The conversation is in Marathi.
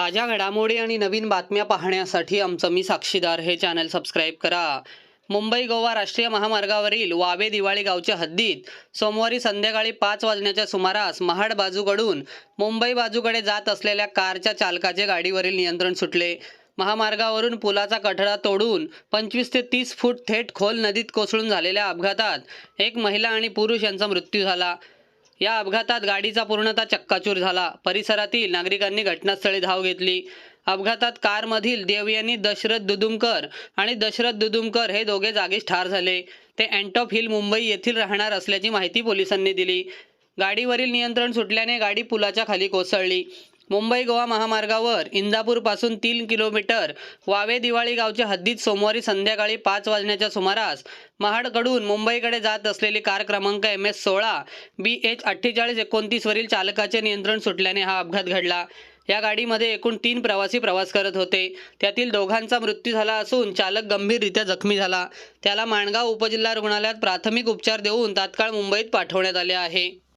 ताज्या घडामोडी आणि नवीन बातम्या पाहण्यासाठी आमचं मी साक्षीदार हे चॅनल सबस्क्राईब करा. मुंबई गोवा राष्ट्रीय महामार्गावरील वावे दिवाळी गावच्या हद्दीत सोमवारी संध्याकाळी पाच वाजण्याच्या सुमारास महाड बाजूकडून मुंबई बाजूकडे जात असलेल्या कारच्या चालकाचे गाडीवरील नियंत्रण सुटले. महामार्गावरून पुलाचा कठडा तोडून पंचवीस ते तीस फूट थेट खोल नदीत कोसळून झालेल्या अपघातात एक महिला आणि पुरुष यांचा मृत्यू झाला. या अपघातात गाडीचा पूर्णतः चक्काचूर झाला. परिसरातील नागरिकांनी घटनास्थळी धाव घेतली. अपघातात कारमधील देवयानी दशरथ दुदुमकर आणि दशरथ दुदुमकर हे दोघे जागीच ठार झाले. ते अँटॉप हिल मुंबई येथील राहणार असल्याची माहिती पोलिसांनी दिली. गाडीवरील नियंत्रण सुटल्याने गाडी पुलाच्या खाली कोसळली. मुंबई गोवा महामार्गावर इंदापूरपासून तीन किलोमीटर वावे दिवाळी गावच्या हद्दीत सोमवारी संध्याकाळी पाच वाजण्याच्या सुमारास महाडकडून मुंबईकडे जात असलेली कार क्रमांक एम एस सोळा बी एच अठ्ठेचाळीस एकोणतीसवरील चालकाचे नियंत्रण सुटल्याने हा अपघात घडला. या गाडीमध्ये एकूण तीन प्रवासी प्रवास करत होते. त्यातील दोघांचा मृत्यू झाला असून चालक गंभीररित्या जखमी झाला. त्याला माणगाव उपजिल्हा रुग्णालयात प्राथमिक उपचार देऊन तात्काळ मुंबईत पाठवण्यात आले आहे.